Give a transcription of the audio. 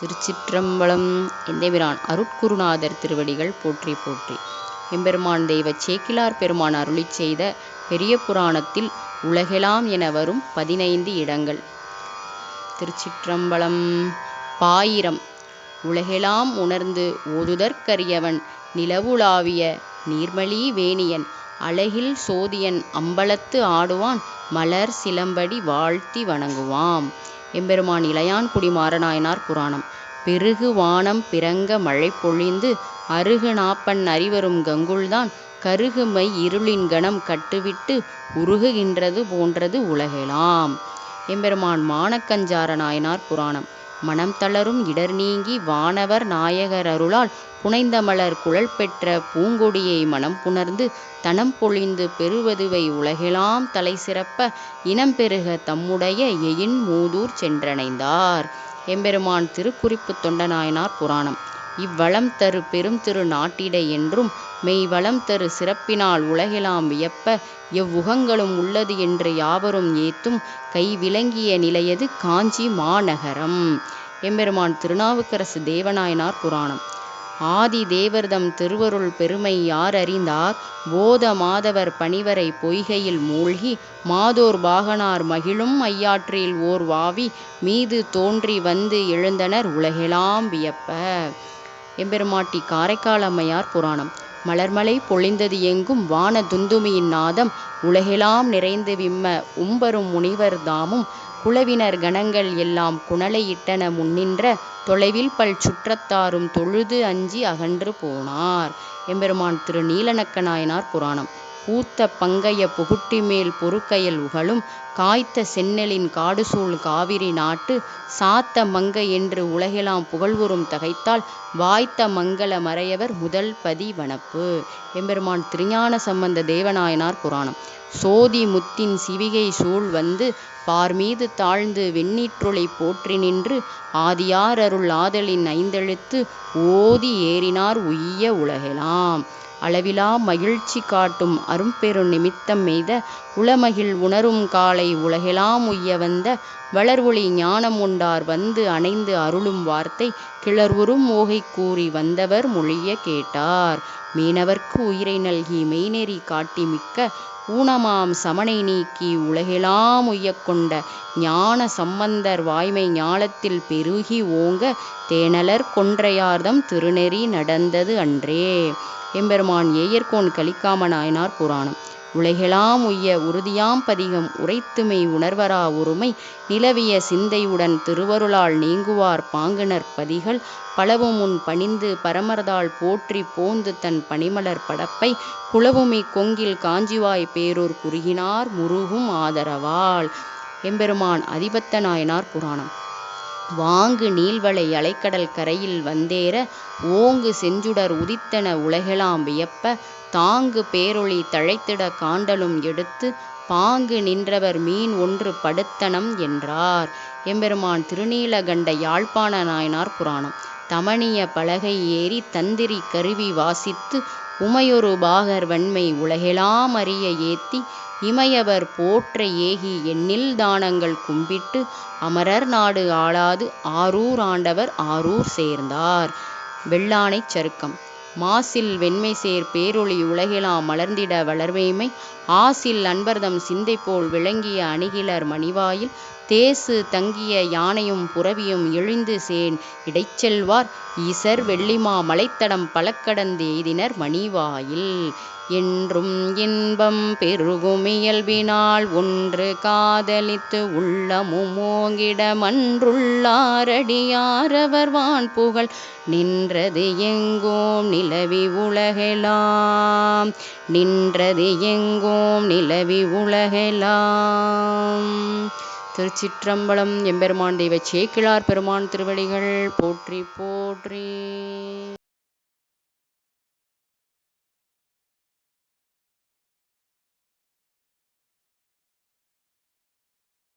திருச்சிற்றம்பலம் எந்தெபிரான் அருட்குருநாதர் திருவடிகள் போற்றி போற்றி. எம்பெருமான் தெய்வ சேக்கிலார் பெருமான் அருளிச் செய்த பெரிய புராணத்தில் உலகெலாம் என வரும் பதினைந்து இடங்கள். திருச்சிற்றம்பலம் பாயிரம் உலகெலாம் உணர்ந்து ஓதுதற்கரியவன் நிலவுலாவிய நீர்மலி வேணியன் அழகில் சோதியன் அம்பலத்து ஆடுவான் மலர் சிலம்படி வாழ்த்தி வணங்குவாம். எம்பெருமான் இளையான்குடி மாறநாயனார் புராணம். பெருகு வானம் பிறங்க மழை பொழிந்து அருகு நாப்பன் அறிவரும் கங்குல்தான் கருகுமை இருளின் கணம் கட்டுவிட்டு உருகுகின்றது போன்றது உலகெலாம். எம்பெருமான் மானக்கஞ்சார நாயனார் புராணம். மனம் தளரும் இடர் நீங்கி வானவர் நாயகர் அருளால் புனைந்த மலர் குழல் பெற்ற பூங்கொடியை மனம் புணர்ந்து தனம் பொழிந்து பெறுவதுவை உலகெலாம் தலை சிறப்ப இனம் பெருக தம்முடைய எயின் மூதூர் சென்றடைந்தார் எம்பெருமான் திருக்குறிப்பு தொண்டநாயனார் புராணம். இவ்வளம் தரு பெரும் திரு நாட்டிடை என்றும் மெய்வளம் தரு சிறப்பினால் உலகெலாம் வியப்ப எவ்வுகங்களும் உள்ளது என்று யாவரும் ஏத்தும் கை விளங்கிய நிலையது காஞ்சி மாநகரம். எம்பெருமான் திருநாவுக்கரசு தேவநாயனார் புராணம். ஆதி தேவர்தம் திருவருள் பெருமை யார் அறிந்தார் போத மாதவர் பணிவரை பொய்கையில் மூழ்கி மாதோர் பாகனார் மகிழும் ஐயாற்றில் ஓர் வாவி மீது தோன்றி வந்து எழுந்தனர் உலகெலாம் வியப்ப. எம்பெருமாட்டி காரைக்கால் அம்மையார் புராணம். மலர்மலை பொழிந்தது எங்கும் வான துந்துமியின் நாதம் உலகெலாம் நிறைந்து விம்ம உம்பரும் முனிவர் தாமும் குலவினர் கணங்கள் எல்லாம் குணலையிட்டன முன்னின்ற தொலைவில் பல் சுற்றத்தாரும் தொழுது அஞ்சி அகன்று போனார். எம்பெருமான் திரு நீலநக்க நாயனார் புராணம். பூத்த பங்கைய புகுட்டி மேல் பொறுக்கையல் உகழும் காய்த்த செந்நெலின் காடுசூழ் காவிரி நாட்டு சாத்த மங்க என்று உலகெலாம் புகழ்வுறும் தகைத்தால் வாய்த்த மங்கள மறையவர் முதல் பதி வனப்பு. எம்பெருமான் திருஞான சம்பந்த தேவநாயனார் புராணம். சோதி முத்தின் சிவிகை சூழ் வந்து பார்மீது தாழ்ந்து வெண்ணீற்றொளி போற்றி நின்று ஆதியார் அருள் ஆதலின் ஐந்தெழுத்து ஓதி ஏறினார் உய்ய உலகெலாம். அளவிலா மகிழ்ச்சி காட்டும் அரும்பெரு நிமித்தம் மெய்த உளமகிழ் உணரும் காலை உலகெலாம் உய்ய வந்த வளர்வொளி ஞானம் உண்டார் வந்து அணைந்து அருளும் வார்த்தை கிளர்வுறும் ஓகை கூறி வந்தவர் மொழிய கேட்டார். மீனவர்க்கு உயிரை நல்கி மெய்நெறி காட்டி மிக்க ஊனமாம் சமனை நீக்கி உலகெலாம் உய்யக்கொண்ட ஞான சம்பந்தர் வாய்மை ஞாலத்தில் பெருகி ஓங்க தேனலர் கொன்றையார்தம் திருநெறி நடந்தது அன்றே. எம்பெருமான் ஏயர்கோன் கலிக்காம நாயனார் புராணம். உலகெலாம் உய்ய உறுதியாம் பதிகம் உரைத்துமை உணர்வரா ஒருமை நிலவிய சிந்தையுடன் திருவருளால் நீங்குவார் பாங்குனர் பதிகள் பலவும் உன் பணிந்து பரமர்தாள் போற்றி போந்து தன் பனிமலர் படப்பை குளவுமி கொங்கில் காஞ்சிவாய் பேரூர் குறுகினார் முருகும் ஆதரவாள் எம்பெருமான் அதிபத்த நாயனார் புராணம். வாங்கு நீள்வளை அலைக்கடல் கரையில் வந்தேற ஓங்கு செஞ்சுடர் உதித்தன உலகெலாம் வியப்ப தாங்கு பேரொளி தழைத்திட காண்டலும் எடுத்து பாங்கு நின்றவர் மீன் ஒன்று படுத்தனம் என்றார். எம்பெருமான் திருநீலகண்ட யாழ்ப்பாண நாயனார் புராணம். தமணிய பலகை ஏறி தந்திரி கருவி வாசித்து உமையொரு பாகர் வன்மை உலகெலாம் அறிய ஏத்தி இமையவர் போற்ற ஏகி எண்ணில் தானங்கள் கும்பிட்டு அமரர் நாடு ஆளாது ஆரூர் ஆண்டவர் ஆரூர் சேர்ந்தார். வெள்ளானைச் சருக்கம் மாசில் வெண்மை சேர் பேரொளி உலகெலாம் மலர்ந்திட வளர்வேமை. ஆசில் அன்பர்தம் சிந்தை போல் விளங்கிய அணிகிலர் மணிவாயில். தேசு தங்கிய யானையும் புறவியும் எழுந்து சேன் இடைச்செல்வார். ஈசர் வெள்ளிமா மலைத்தடம் பலக்கடந்தெய்தினர் மணிவாயில். என்றும் இன்பம் பெருகுமியல்பினால் ஒன்று காதலித்து உள்ளமும் மன்றுள்ளாரடியாரவர் வான் புகழ் நின்றது எங்கோம் நிலவி உலகெலாம். நின்றது எங்கோம் நிலவி உலகெலாம். திருச்சிற்றம்பலம் எம்பெருமான் தெய்வ சேக்கிழார் பெருமான் திருவடிகள் போற்றி போற்றி.